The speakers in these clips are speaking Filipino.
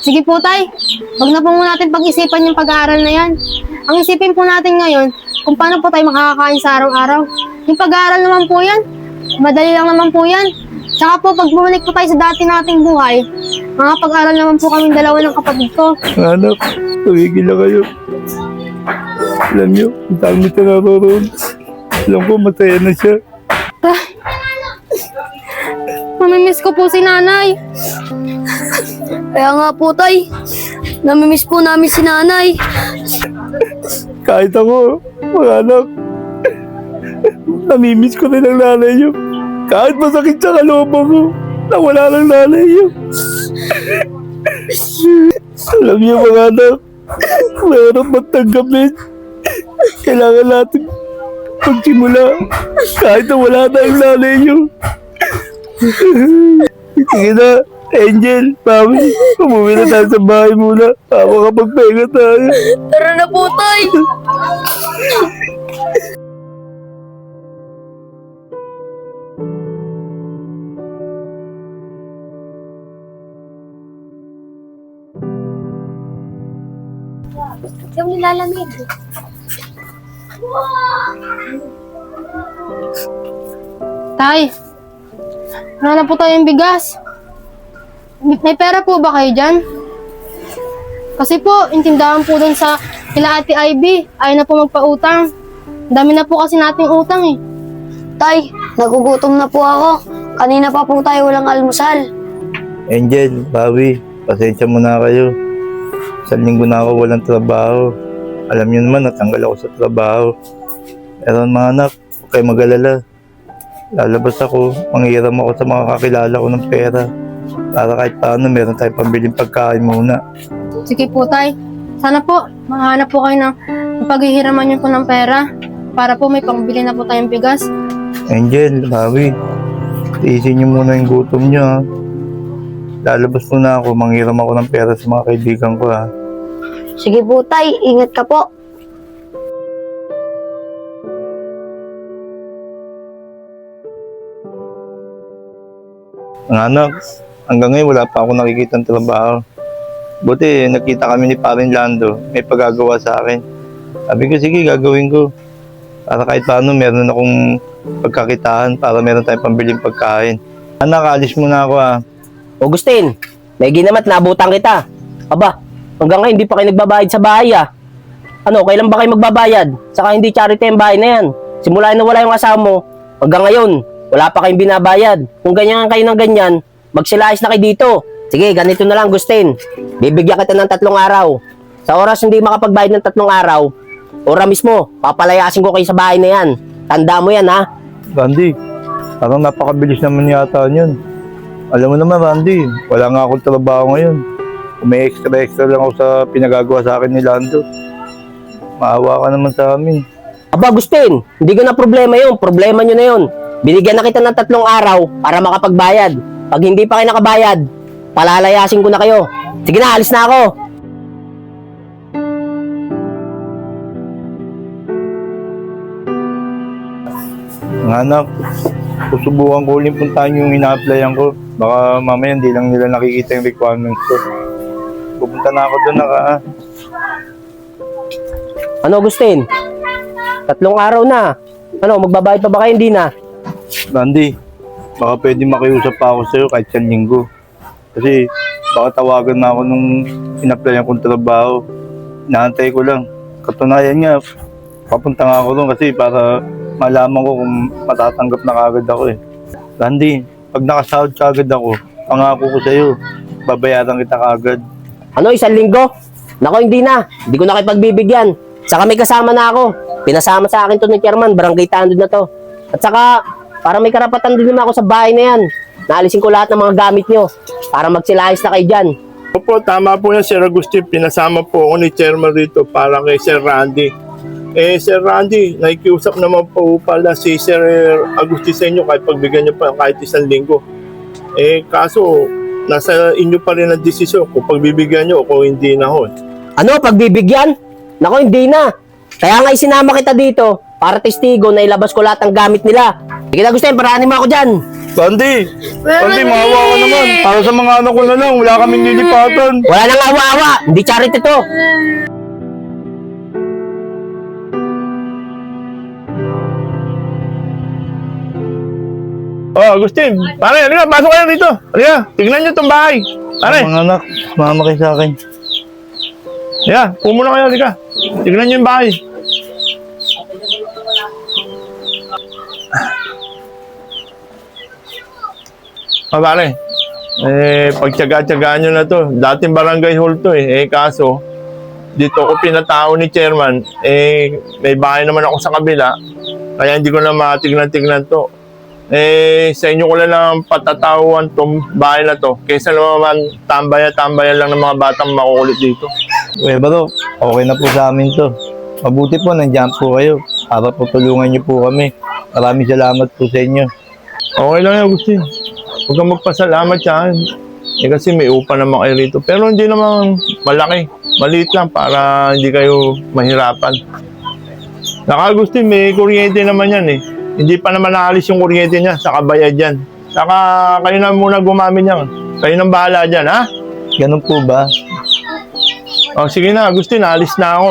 Sige po, tay. Huwag na po muna natin pag-isipan yung pag-aaral na yan. Ang isipin po natin ngayon, kung paano po tayo makakakain sa araw-araw. Yung pag-aaral naman po yan, madali lang naman po yan. Tsaka po, pag bumalik po tayo sa dati nating buhay, makapag-aral naman po kami dalawa ng kapatid ko. Anak, tumigil na kayo. Alam niyo, ang dami ito naroon. Alam ko, masaya na siya. Mamimiss ko po si nanay. Kaya nga po, tay. Namimiss po namin si nanay. Kahit ako, mga anak, namimiss ko rin ang nanay niyo. Kahit masakit sa kalooban ko, na wala lang nanay niyo. Alam niyo mga anak, mahirap magtanggapin. Kailangan natin magsimula kahit na wala tayong nanay niyo. Sige na, Angel, Mami, umuwi na tayo sa bahay muna. Para makapagpahinga tayo. Tara na po, tay. Yung nilalamig. Tay, wala na po tayong bigas. May pera po ba kayo dyan? Kasi po, intindahan po dun sa kila Ate Ivy, ayaw na po magpautang. Ang Dami na po kasi nating utang eh. Tay, nagugutom na po ako. Kanina pa po tayo walang almusal. Angel, Bawi, pasensya mo na kayo. Sa linggo na ako walang trabaho. Alam niyo naman, natanggal ako sa trabaho. Pero mga anak, huwag kayo mag-alala. Lalabas ako, manghiram ako sa mga kakilala ko ng pera. Para kahit paano, meron tayong pambiling pagkain muna. Sige po, Tay. Sana po, makahanap po kayo ng paghihiraman niyo po ng pera para po may pangbili na po tayong bigas. Angel, Bawi, tiisin niyo muna yung gutom niyo ha. Lalabas muna ako, manghiram ako ng pera sa mga kaibigan ko ha. Sige po, tay. Ingat ka po. Mga anak, hanggang ngayon wala pa ako nakikita ng trabaho. Buti, nakita kami ni Parin Lando, may pagagawa sa akin. Sabi ko, sige, gagawin ko. Para kahit paano, meron akong pagkakitaan para meron tayong pambiling pagkain. Anak, alis muna ako ah. Augustin, may ginamat nabutan kita. Aba, hanggang ngayon hindi pa kayo nagbabayad sa bahay ah. Ano, kailan ba kayo magbabayad? Saka hindi charity ang bahay na yan. Simula na wala yung asawa mo, hanggang ngayon, wala pa kayong binabayad. Kung ganyan kayo ng ganyan, magsilayas na kayo dito. Sige, ganito na lang, Agustin. Bibigyan kita ng tatlong araw. Sa oras hindi makapagbayad ng tatlong araw, ora mismo, papalayasin ko kayo sa bahay na yan. Tanda mo yan, ha? Randy, parang napakabilis naman yata yun. Alam mo naman, Randy, wala nga akong trabaho ngayon. May extra-extra lang ako sa pinagagawa sa akin ni Lando. Maawa ka naman sa amin. Aba, Agustin, hindi ko na problema yun. Problema nyo na yun. Binigyan na kita ng tatlong araw para makapagbayad. Pag hindi pa kayo nakabayad, palalayasin ko na kayo. Sige na, alis na ako. Anak, susubukan ko ulit puntahan yung ina-applyan ko. Baka mamaya hindi lang nila nakikita yung requirements ko. Pupunta na ako doon naka... Ano, Agustin? Tatlong araw na. Ano, magbabayad pa ba kayo? Hindi na. Randy, baka pwede makiusap pa ako sa'yo kahit sa linggo. Kasi baka tawagan na ako nung ina-applyan kong trabaho. Inaantay ko lang. Katunayan nga, papunta nga ako doon kasi para malaman ko kung matatanggap na kagad ako eh. Randy, pag nakasahod kagad ako, pangako ko sa'yo, babayaran kita kagad. Ano, isang linggo? Nako, hindi na. Hindi ko na kayo pagbibigyan. Saka may kasama na ako. Pinasama sa akin to ni Chairman. Barangay Tandod na to. At saka, para may karapatan din naman ako sa bahay na yan. Naalisin ko lahat ng mga gamit nyo para magsilayas na kayo dyan. Opo, tama po yan, Sir Agustin. Pinasama po ako ni Chairman rito para kay Sir Randy. Eh, Sir Randy, nakikiusap naman po pala si Sir Agustin sa inyo kahit pagbigyan nyo pa kahit isang linggo. Eh, kaso, nasa inyo pa rin ang desisyon kung pagbibigyan nyo o kung hindi na ho. Ano, pagbibigyan? Nako, hindi na. Kaya nga isinama kita dito para testigo na ilabas ko lahat ng gamit nila. Sige na, Agustin, paranin mo ako dyan. Randy! Randy, maawa ka naman. Para sa mga anak ko na lang, wala kaming lilipatan. Wala nang awa-awa. Hindi charity to. Oh, Agustin, pare, halika, pasok kayo dito. Halika, tignan nyo itong bahay. Pare, Mga anak, sumama kayo sa akin. halika, pumuna kayo, halika. Tignan nyo yung bahay. Ah, pare, eh, pagtyaga-tyagaan nyo na to. Dating barangay hall to eh. Eh, kaso, dito ako pinatao ni chairman. Eh, may bahay naman ako sa kabila. Kaya hindi ko na matignan-tignan to. Eh, sa inyo ko lang patatawan tong bahay na to. Kaysa naman tambaya-tambayan lang ng mga batang makukulit dito. Kuya Barok, okay na po sa amin to. Mabuti po, nandiyan po kayo. Para po tulungan niyo po kami. Maraming salamat po sa inyo. Okay lang yan, Agustin. Huwag kang magpasalamat sa akin. Eh kasi may upa naman kayo rito. Pero hindi naman malaki. Maliit lang para hindi kayo mahirapan. Saka Agustin, may kuryente naman yan eh. Hindi pa naman naalis yung kuryente niya sa kabayad yan. Saka kayo na muna gumamit yan. Kayo nang bahala dyan, ha? Ganun po ba? O sige na, Agustin, alis na ako.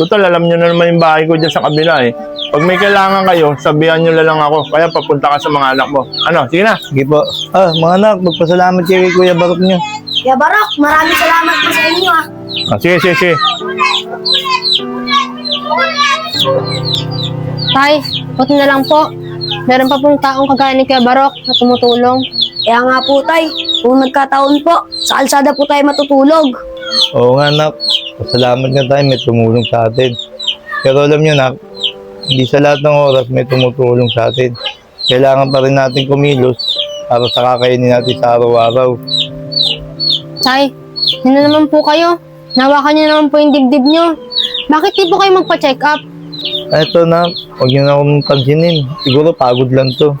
Total, alam nyo na naman yung bahay ko dyan sa kabila eh. Pag may kailangan kayo, sabihan nyo na lang ako. Kaya papunta ka sa mga anak mo. Ano, sige na. Sige po. Ah, mga anak, magpasalamat kayo kay Kuya Barok niyo. Ya Barok, maraming salamat po sa inyo ah. Ah, sige, sige, sige. Tay, buti na lang po. Meron pa pong taong kagaya ni Kuya Barok na tumutulong. Kaya nga po tay, kung nagkataon po, sa kalsada po tayo matutulog. Oo nga, anak. Pasalamat nga tayo, may tumulong sa atin. Pero alam niyo, nak, hindi sa lahat ng oras may tumutulong sa atin. Kailangan pa rin natin kumilos para sa kakainin natin sa araw-araw. Tay, yun na naman po kayo. Nawakan niyo naman po yung dibdib niyo. Bakit di po kayo magpa-check up? Eto na, huwag niyo na akong pansinin. Siguro pagod lang to.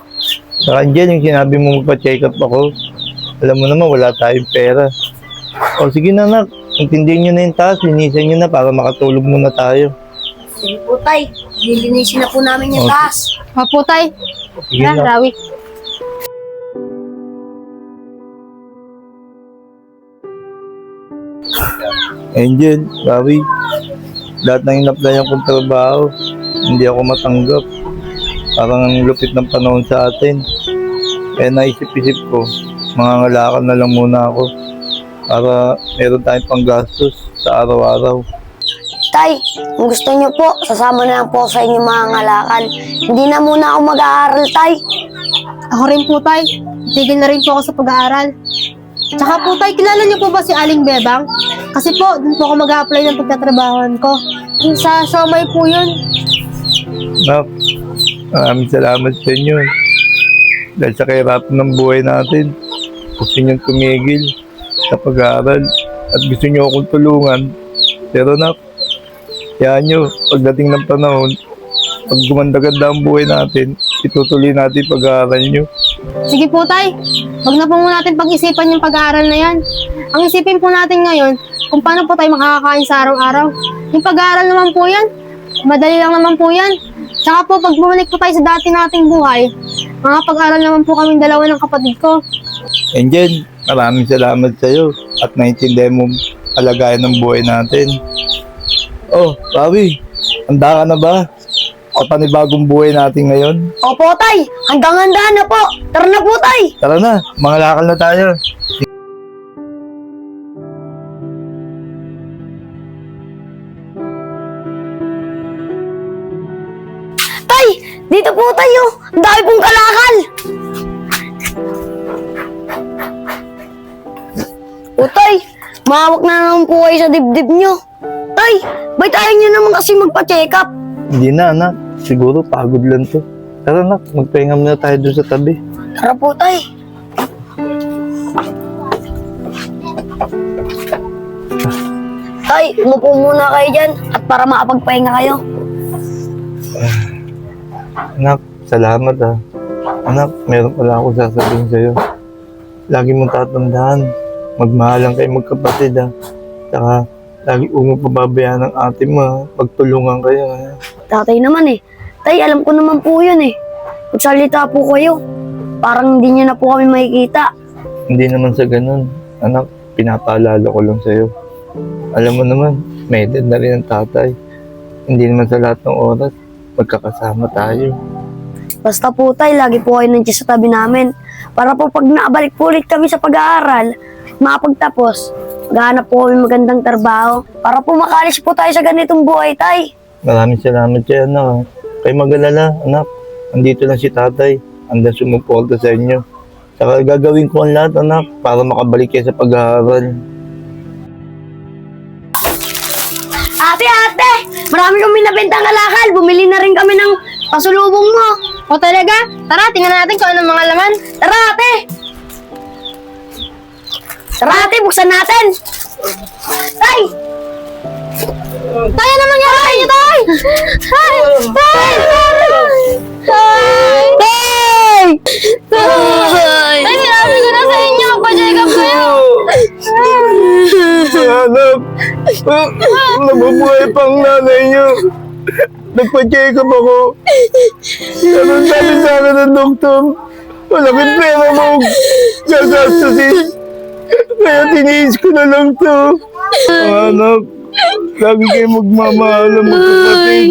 Saka dyan, yung sinabi mo magpa-check up ako, alam mo naman, wala tayong pera. O sige na, nak. Intindihin niyo na yung taas, linisan niyo na para makatulog muna tayo. Sige po tay, lilinisin na po namin yung Okay. taas. Opo, Tay. Sige Yan, na. Rawi. Angel, Rawi, lahat ng inaplayan kong trabaho, hindi ako matanggap. Parang ang lupit ng panahon sa atin. Kaya naisip-isip ko, mangangalakan na lang muna ako para meron tayong panggastos sa araw-araw. Tay, kung gusto niyo po, sasama na lang po sa inyo mga ngalakan. Hindi na muna ako mag-aaral, tay. Ako rin po, Tay. Tigil na rin po ako sa pag-aaral. Tsaka po, Tay, kilala niyo po ba si Aling Bebang? Kasi po, dun po ako mag-a-apply ng pagtatrabahoan ko. Yung sa Shomai po yun. Nak, maraming salamat sa inyo. Dahil sa kahirapan ng buhay natin, gusto niyong tumigil sa pag-aaral at gusto niyo akong tulungan. Pero nak, yan nyo, pagdating ng panahon, pag gumanda-ganda ang buhay natin, itutuloy natin pag-aaral nyo. Sige po, Tay. Huwag na po muna natin pag-isipan yung pag-aaral na yan. Ang isipin po natin ngayon, kung paano po tayo makakakain sa araw-araw. Yung pag-aaral naman po yan, madali lang naman po yan. Tsaka po, pag bumalik po tayo sa dati nating buhay, mga pag-aaral naman po kaming dalawa ng kapatid ko. Angel, maraming salamat sa iyo at naintindihan mo alagayan ng buhay natin. Oh, Rawi, handa ka na ba? O panibagong buhay natin ngayon? Opo, tay. Handang-handa na po. Tara na po, tay. Tara na, mga lakal na tayo. Tay, dito po tayo. Ang dami pong kalakal. O tay, mahawak na naman po kayo sa dibdib nyo. Tay, ba't ayaw nyo naman kasi magpa-check up? Hindi na, anak. Siguro pagod lang to. Tara, anak. Magpahinga muna tayo dun sa tabi. Tara po, tay. Tay, umupo muna kayo dyan at para makapagpahinga kayo. Anak, salamat ah. Anak, meron pala ako sasabihin sa'yo. Lagi mong tatandaan. Magmahalan kayo magkapatid ah. Saka, lagi mo pababayaan ng ate mo. Pagtulungan kayo. Tatay naman eh. Tay, alam ko naman po yun eh. Magsalita po kayo. parang hindi niyo na po kami makikita. Hindi naman sa ganun. Anak, pinapaalala ko lang sa'yo. Alam mo naman, may edad na rin ang tatay. Hindi naman sa lahat ng oras, magkakasama tayo. Basta po tay, lagi po kayo nandiyan sa tabi namin. Para po pag nakabalik po ulit kami sa pag-aaral, makapagtapos, maghanap po kami magandang trabaho. Para po makalis po tayo sa ganitong buhay, tay. Maraming salamat sa'yo, anak. ah. Kayo mag-alala, anak. Andito lang si tatay. Andan sumuporta sa inyo. Saka gagawin ko ang lahat, anak, para makabalik kayo sa pag-aaral. Ate, ate! Marami kami nabentang alakal. Bumili na rin kami ng pasulubong mo. O talaga? Tara, tingnan natin kung anong mga laman. Tara, ate! Tara, ate, buksan natin! Tay! Tayo naman yung sa inyo, tay! Tay! Tay! Tay! Tay! Tay! Tay, sinabi ko na sa inyo, pa-check up kayo! Ah, nabubuhay pang nanay niyo. Nagpa-check up ako. Pero sabi sa akin ng doktor, malaking pera mo gagastusin. Kaya tiniis ko na lang to. Anak, lagi kayo magmamahal ang magkapatid.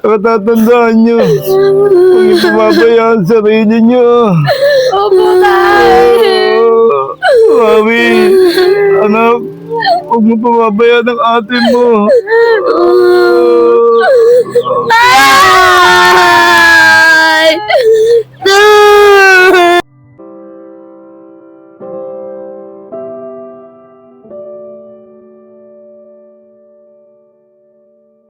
Patatandaan nyo. Huwag niyo pababayaan ang sarili nyo. Opo, oh, tay. Mami, anak, huwag mo pababayaan ang ate mo. Tay! Oh.